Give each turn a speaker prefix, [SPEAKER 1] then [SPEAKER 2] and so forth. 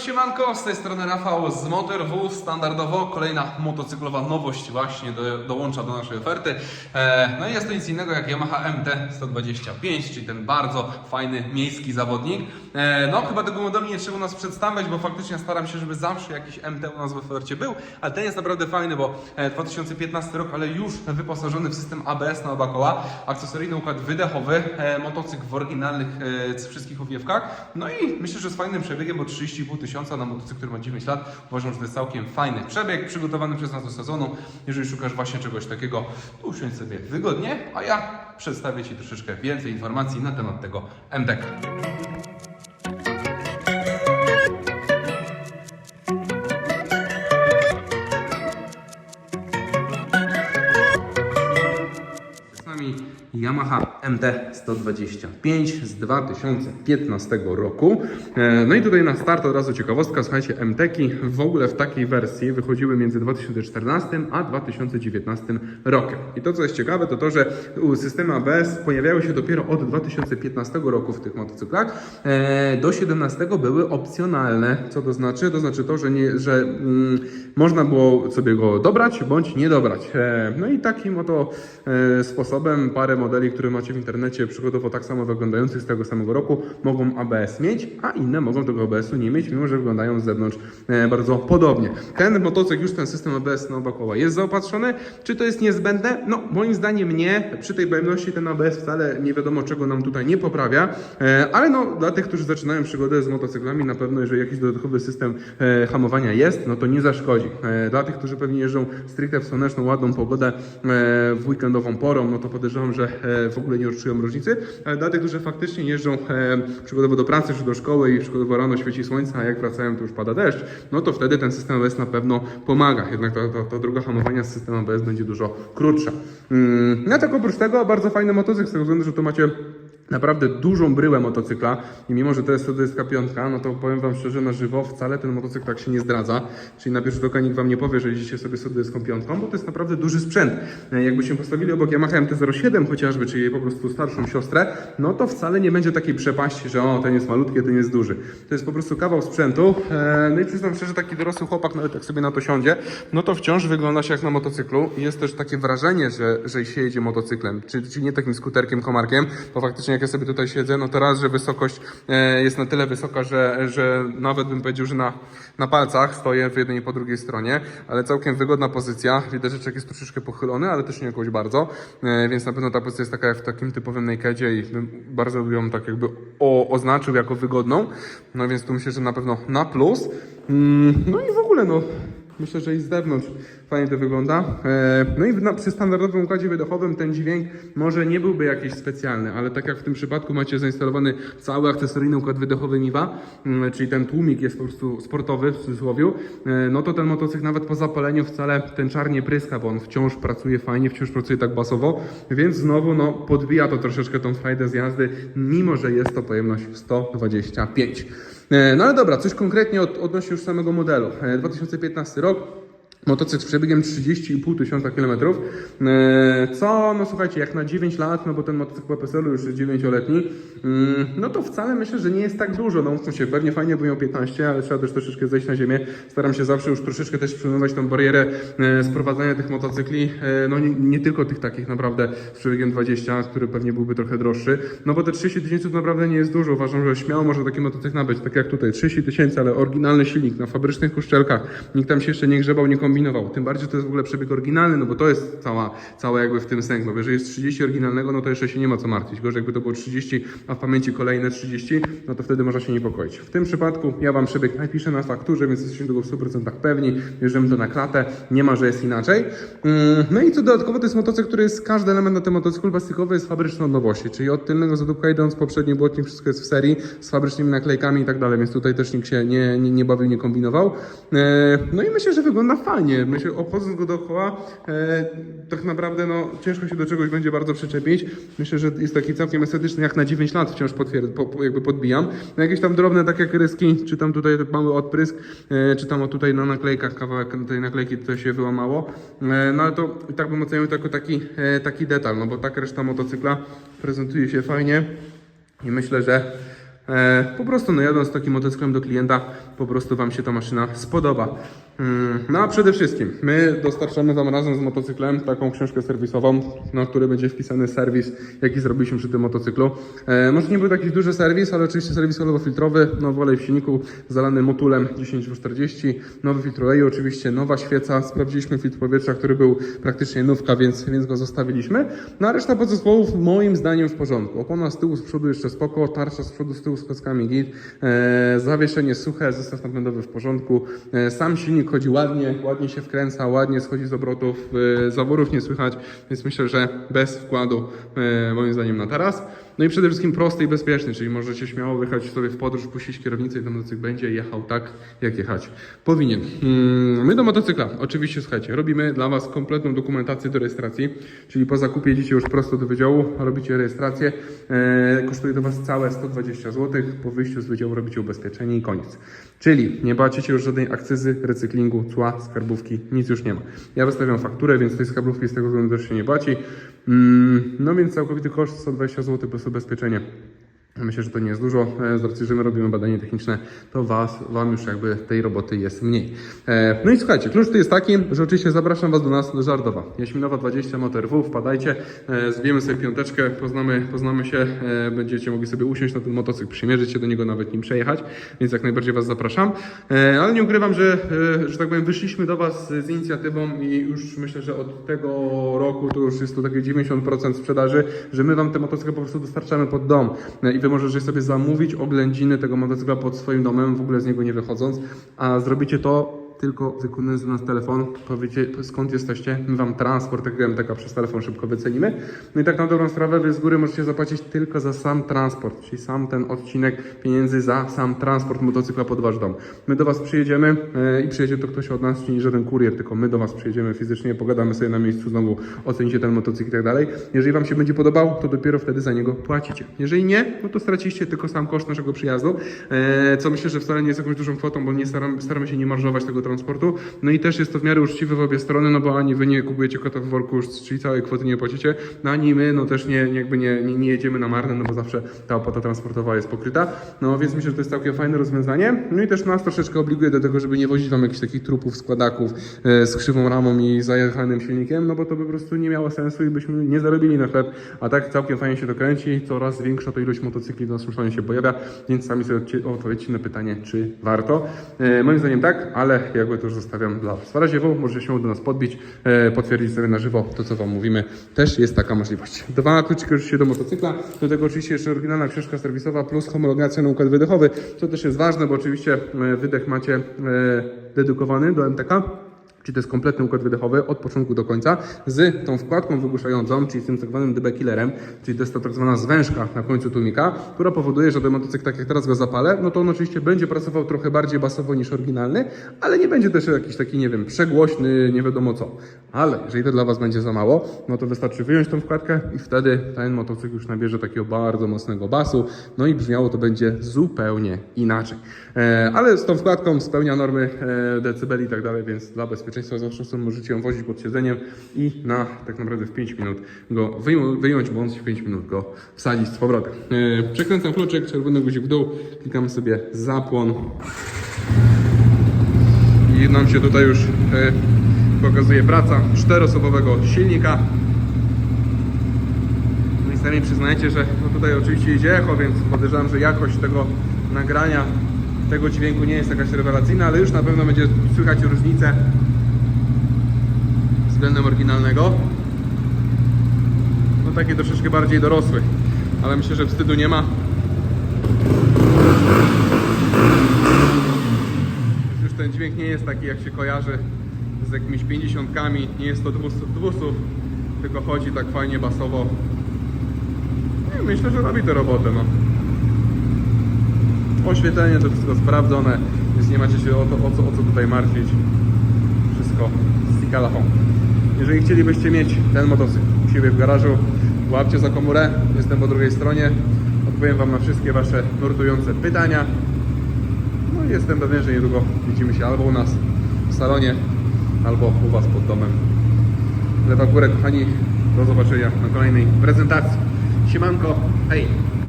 [SPEAKER 1] Siemanko, siemanko, z tej strony Rafał z Motor W. Standardowo kolejna motocyklowa nowość właśnie do, dołącza do naszej oferty. E, no i jest to nic innego jak Yamaha MT-125, czyli ten bardzo fajny miejski zawodnik. E, no chyba tego modelu nie trzeba u nas przedstawiać, bo faktycznie staram się, żeby zawsze jakiś MT u nas w ofercie był, ale ten jest naprawdę fajny, bo e, 2015 rok, ale już wyposażony w system ABS na oba koła, akcesoryjny układ wydechowy, e, motocykl w oryginalnych e, wszystkich owiewkach. No i myślę, że z fajnym przebiegiem, bo 30,5 tysiąca na motocykl, który ma 9 lat, uważam, że to jest całkiem fajny przebieg, przygotowany przez nas do sezonu. Jeżeli szukasz właśnie czegoś takiego, to usiądź sobie wygodnie, a ja przedstawię Ci troszeczkę więcej informacji na temat tego MTK. Yamaha MT-125 z 2015 roku. E, No i tutaj na start od razu ciekawostka, słuchajcie, MTki w ogóle w takiej wersji wychodziły między 2014 a 2019 rokiem. I to co jest ciekawe to to, że systemy ABS pojawiały się dopiero od 2015 roku w tych motocyklach. E, Do 17 były opcjonalne. Co to znaczy? To znaczy to, że, nie, że mm, można było sobie go dobrać bądź nie dobrać. E, No i takim oto sposobem parę modeli, które macie w internecie, przykładowo tak samo wyglądających z tego samego roku, mogą ABS mieć, a inne mogą tego ABS-u nie mieć, mimo że wyglądają z zewnątrz e, bardzo podobnie. Ten motocykl już ten system ABS na oba koła jest zaopatrzony. Czy to jest niezbędne? No, moim zdaniem nie. Przy tej pojemności ten ABS wcale nie wiadomo czego nam tutaj nie poprawia, e, ale no, dla tych, którzy zaczynają przygodę z motocyklami, na pewno jeżeli jakiś dodatkowy system e, hamowania jest, no to nie zaszkodzi. Dla tych, którzy pewnie jeżdżą stricte w słoneczną, ładną pogodę, w weekendową porą, no to podejrzewam, że w ogóle nie odczują różnicy, ale dla tych, którzy faktycznie jeżdżą e, przykładowo do pracy czy do szkoły i przykładowo rano świeci słońce, a jak wracają to już pada deszcz, no to wtedy ten system ABS na pewno pomaga. Jednak ta, ta, ta droga hamowania z systemem ABS będzie dużo krótsza. Mm, No tak oprócz tego bardzo fajny motocykl z tego względu, że to macie naprawdę dużą bryłę motocykla i mimo, że to jest SK5, no to powiem Wam szczerze, na żywo wcale ten motocykl tak się nie zdradza. Czyli na pierwszy oka nikt Wam nie powie, że jeździcie sobie SK5, bo to jest naprawdę duży sprzęt. E, Jakbyśmy postawili obok Yamaha MT-07 chociażby, czyli jej po prostu starszą siostrę, no to wcale nie będzie takiej przepaści, że o, ten jest malutki, ten jest duży. To jest po prostu kawał sprzętu. E, No i przyznam szczerze, taki dorosły chłopak, nawet jak sobie na to siądzie, no to wciąż wygląda się jak na motocyklu jest też takie wrażenie, że, że się jedzie motocyklem, czyli, czyli nie takim skuterkiem, komarkiem, bo faktycznie jak ja sobie tutaj siedzę, no to raz, że wysokość e, jest na tyle wysoka, że, że nawet bym powiedział, że na, na palcach stoję w jednej i po drugiej stronie, ale całkiem wygodna pozycja. Widać, że czek jest troszeczkę pochylony, ale też nie jakoś bardzo, e, więc na pewno ta pozycja jest taka jak w takim typowym nakedzie i bardzo bym ją tak jakby o, oznaczył jako wygodną. No więc tu myślę, że na pewno na plus. Mm, no i w ogóle no. Myślę, że i z zewnątrz fajnie to wygląda. E, No i przy standardowym układzie wydechowym ten dźwięk może nie byłby jakiś specjalny, ale tak jak w tym przypadku macie zainstalowany cały akcesoryjny układ wydechowy Miwa, mm, czyli ten tłumik jest po prostu sportowy w cudzysłowie, e, no to ten motocykl nawet po zapaleniu wcale ten czar nie pryska, bo on wciąż pracuje fajnie, wciąż pracuje tak basowo, więc znowu no, podbija to troszeczkę tą frajdę z jazdy, mimo że jest to pojemność 125. E, No ale dobra, coś konkretnie od, odnośnie już samego modelu. E, 2015 rok. Motocykl z przebiegiem 30,5 tysiąca kilometrów. E, Co, no słuchajcie, jak na 9 lat, no bo ten motocykl po PSL-u już jest 9-letni, mm, no to wcale myślę, że nie jest tak dużo. No mówmy się, pewnie fajnie by miał 15, ale trzeba też troszeczkę zejść na ziemię. Staram się zawsze już troszeczkę też przyjmować tą barierę e, sprowadzania tych motocykli, e, no nie, nie tylko tych takich naprawdę z przebiegiem 20, który pewnie byłby trochę droższy, no bo te 30 tysięcy to naprawdę nie jest dużo. Uważam, że śmiało może taki motocykl nabyć, tak jak tutaj, 30 tysięcy, ale oryginalny silnik na fabrycznych uszczelkach. Nikt tam się jeszcze nie grzebał, nie kombinował. Tym bardziej, że to jest w ogóle przebieg oryginalny, no bo to jest cała, cała jakby w tym sęk. Bo jeżeli jest 30 oryginalnego, no to jeszcze się nie ma co martwić. Gorzej jakby to było 30, a w pamięci kolejne 30, no to wtedy można się niepokoić. W tym przypadku ja Wam przebieg napiszę na fakturze, więc jesteście tego w 100% pewni. Bierzemy to na klatę, nie ma, że jest inaczej. Mm, No i co dodatkowo, to jest motocykl, który jest, każdy element na tym motocyklu plastikowy jest fabryczny od nowości, czyli od tylnego zadupka idąc, poprzedni błotnik, wszystko jest w serii, z fabrycznymi naklejkami i tak dalej, więc tutaj też nikt się nie, nie, nie bawił, nie kombinował. E, No i myślę, że wygląda fajnie. Myślę, obchodząc go dookoła, e, tak naprawdę no, ciężko się do czegoś będzie bardzo przyczepić. Myślę, że jest taki całkiem estetyczny, jak na 9 lat wciąż potwierd, po, jakby podbijam. No, jakieś tam drobne, tak jak ryski, czy tam tutaj mały odprysk, e, czy tam tutaj na naklejkach kawałek tej naklejki to się wyłamało. E, no ale to tak bym ocenił jako taki, e, taki detal, no bo tak reszta motocykla prezentuje się fajnie i myślę, że po prostu no jadąc takim motocyklem do klienta, po prostu Wam się ta maszyna spodoba. Mm, No a przede wszystkim, my dostarczamy Wam razem z motocyklem taką książkę serwisową, na której będzie wpisany serwis, jaki zrobiliśmy przy tym motocyklu. E, może nie był taki duży serwis, ale oczywiście serwis olejofiltrowy, nowy olej w silniku, zalany motulem 10W40, nowy filtr oleju, oczywiście nowa świeca, sprawdziliśmy filtr powietrza, który był praktycznie nówka, więc, więc go zostawiliśmy. No a reszta podzespołów moim zdaniem w porządku. Opona z tyłu, z przodu jeszcze spoko, tarcza z przodu, z tyłu z kockami git, e, zawieszenie suche, zestaw napędowy w porządku, e, sam silnik chodzi ładnie, ładnie się wkręca, ładnie schodzi z obrotów, e, zaworów nie słychać, więc myślę, że bez wkładu moim zdaniem na teraz. No i przede wszystkim prosty i bezpieczny, czyli możecie śmiało wyjechać sobie w podróż, puścić kierownicę i ten motocykl będzie jechał tak, jak jechać powinien. Mm, My do motocykla, oczywiście słuchajcie, robimy dla Was kompletną dokumentację do rejestracji, czyli po zakupie jedziecie już prosto do wydziału, robicie rejestrację, e, kosztuje to Was całe 120 zł, po wyjściu z wydziału robicie ubezpieczenie i koniec. Czyli nie płacicie już żadnej akcyzy, recyklingu, cła, skarbówki, nic już nie ma. Ja wystawiam fakturę, więc tej skarbówki z tego względu też się nie płaci. Mm, No więc całkowity koszt 120 zł plus ubezpieczenie. Myślę, że to nie jest dużo. E, Z racji, że my robimy badanie techniczne, to was, Wam już jakby tej roboty jest mniej. E, No i słuchajcie, klucz tu jest taki, że oczywiście zapraszam Was do nas do Żardowa. Jaśminowa 20 Motor W, wpadajcie, e, zbijemy sobie piąteczkę, poznamy, poznamy się, będziecie mogli sobie usiąść na ten motocykl, przymierzyć się do niego, nawet nim przejechać, więc jak najbardziej Was zapraszam. Ale nie ukrywam, że, że tak powiem, wyszliśmy do Was z inicjatywą i już myślę, że od tego roku to już jest tu takie 90% sprzedaży, że my Wam te motocykle po prostu dostarczamy pod dom i Wy możecie sobie zamówić oględziny tego motocykla pod swoim domem, w ogóle z niego nie wychodząc, a zrobicie to tylko wykonując do nas telefon, powiecie skąd jesteście, my Wam transport tego MTK przez telefon szybko wycenimy. No i tak na dobrą sprawę, Wy z góry możecie zapłacić tylko za sam transport, czyli sam ten odcinek pieniędzy za sam transport motocykla pod Wasz dom. My do Was przyjedziemy e, i przyjedzie to ktoś od nas, czyli nie żaden kurier, tylko my do Was przyjedziemy fizycznie, pogadamy sobie na miejscu znowu, ocenicie ten motocykl i tak dalej. Jeżeli Wam się będzie podobał, to dopiero wtedy za niego płacicie. Jeżeli nie, no to straciliście tylko sam koszt naszego przyjazdu, e, co myślę, że wcale nie jest jakąś dużą kwotą, bo nie staramy, staramy się nie marżować tego transportu. No i też jest to w miarę uczciwe w obie strony, no bo ani Wy nie kupujecie kota w worku, czyli całej kwoty nie płacicie, no ani my, no też nie, jakby nie, nie, nie jedziemy na marne, no bo zawsze ta opłata transportowa jest pokryta. No więc myślę, że to jest całkiem fajne rozwiązanie. No i też nas troszeczkę obliguje do tego, żeby nie wozić Wam jakichś takich trupów, składaków e, z krzywą ramą i zajechanym silnikiem, no bo to by po prostu nie miało sensu i byśmy nie zarobili na chleb, a tak całkiem fajnie się to kręci, coraz większa to ilość motocykli w naszym się pojawia, więc sami sobie odpowiedzcie na pytanie, czy warto. E, moim zdaniem tak, ale jakby to już zostawiam dla Was. W razie możecie się do nas podbić, e, potwierdzić sobie na żywo to, co Wam mówimy. Też jest taka możliwość. Dwa kluczyki się do motocykla, do tego oczywiście jeszcze oryginalna książka serwisowa plus homologacja na układ wydechowy, co też jest ważne, bo oczywiście e, wydech macie e, dedykowany do MTK. Czyli to jest kompletny układ wydechowy od początku do końca z tą wkładką wygłuszającą, czyli z tym tak zwanym DB killerem, czyli to jest ta tak zwana zwężka na końcu tłumika, która powoduje, że motocykl, tak jak teraz go zapalę, no to on oczywiście będzie pracował trochę bardziej basowo niż oryginalny, ale nie będzie też jakiś taki, nie wiem, przegłośny, nie wiadomo co. Ale jeżeli to dla Was będzie za mało, no to wystarczy wyjąć tą wkładkę i wtedy ten motocykl już nabierze takiego bardzo mocnego basu, no i brzmiało to będzie zupełnie inaczej. E, ale z tą wkładką spełnia normy e, decybeli i tak dalej, więc dla bezpieczeństwa zawsze możecie ją wozić pod siedzeniem i na tak naprawdę w 5 minut go wyją- wyjąć, bądź w 5 minut go wsadzić z powrotem. E, przekręcam kluczyk, czerwony guzik w dół, klikamy sobie zapłon i nam się tutaj już e, pokazuje praca czteroosobowego silnika. No i sami przyznajcie, że no tutaj oczywiście idzie echo, więc podejrzewam, że jakość tego nagrania, tego dźwięku nie jest jakaś rewelacyjna, ale już na pewno będzie słychać różnicę względem oryginalnego. No taki troszeczkę bardziej dorosły, ale myślę, że wstydu nie ma. Już ten dźwięk nie jest taki jak się kojarzy z jakimiś 50 nie jest to 200, 200 tylko chodzi tak fajnie basowo. No i myślę, że robi tę robotę. No. Oświetlenie to wszystko sprawdzone, więc nie macie się o, to, o, co, o co tutaj martwić. Wszystko z Home. Jeżeli chcielibyście mieć ten motocykl u siebie w garażu, łapcie za komórę, jestem po drugiej stronie. Odpowiem Wam na wszystkie Wasze nurtujące pytania. No i jestem pewien, że niedługo widzimy się albo u nas w salonie, albo u Was pod domem. Lewa górę, kochani. Do zobaczenia na kolejnej prezentacji. Siemanko, hej!